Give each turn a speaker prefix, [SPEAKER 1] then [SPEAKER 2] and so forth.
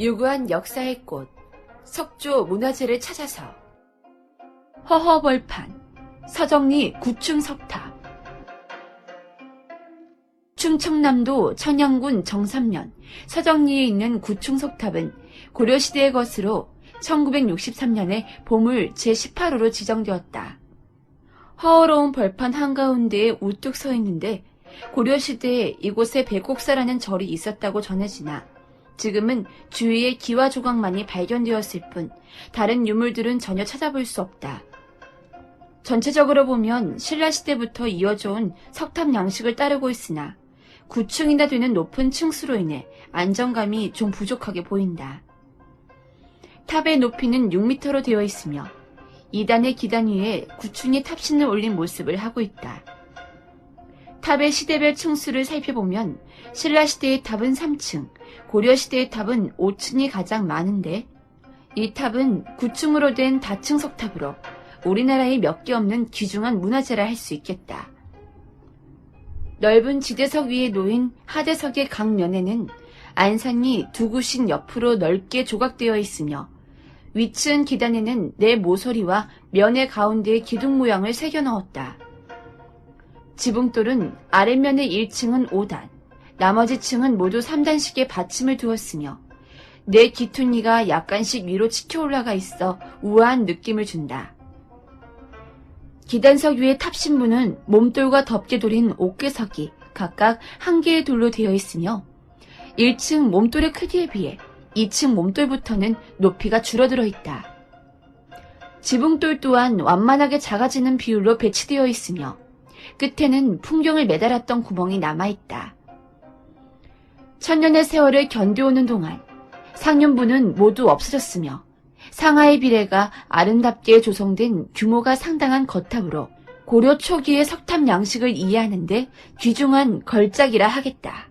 [SPEAKER 1] 유구한 역사의 꽃, 석조 문화재를 찾아서 허허벌판, 서정리 구충 석탑 충청남도 천양군 정삼면 서정리에 있는 구충 석탑은 고려시대의 것으로 1963년에 보물 제18호로 지정되었다. 허허로운 벌판 한가운데에 우뚝 서 있는데 고려시대에 이곳에 백곡사라는 절이 있었다고 전해지나 지금은 주위에 기와 조각만이 발견되었을 뿐 다른 유물들은 전혀 찾아볼 수 없다. 전체적으로 보면 신라시대부터 이어져 온 석탑 양식을 따르고 있으나 9층이나 되는 높은 층수로 인해 안정감이 좀 부족하게 보인다. 탑의 높이는 6m로 되어 있으며 2단의 기단 위에 9층이 탑신을 올린 모습을 하고 있다. 탑의 시대별 층수를 살펴보면 신라시대의 탑은 3층, 고려시대의 탑은 5층이 가장 많은데 이 탑은 9층으로 된 다층 석탑으로 우리나라에 몇 개 없는 귀중한 문화재라 할 수 있겠다. 넓은 지대석 위에 놓인 하대석의 각 면에는 안상이 두 구씩 옆으로 넓게 조각되어 있으며 위층 기단에는 네 모서리와 면의 가운데에 기둥 모양을 새겨 넣었다. 지붕돌은 아랫면의 1층은 5단, 나머지 층은 모두 3단씩의 받침을 두었으며 네 기퉁이가 약간씩 위로 치켜 올라가 있어 우아한 느낌을 준다. 기단석 위의 탑신부는 몸돌과 덮개 돌인 옥괴석이 각각 한 개의 돌로 되어 있으며 1층 몸돌의 크기에 비해 2층 몸돌부터는 높이가 줄어들어 있다. 지붕돌 또한 완만하게 작아지는 비율로 배치되어 있으며 끝에는 풍경을 매달았던 구멍이 남아있다. 천년의 세월을 견뎌오는 동안 상륜부는 모두 없어졌으며 상하의 비례가 아름답게 조성된 규모가 상당한 거탑으로 고려 초기의 석탑 양식을 이해하는데 귀중한 걸작이라 하겠다.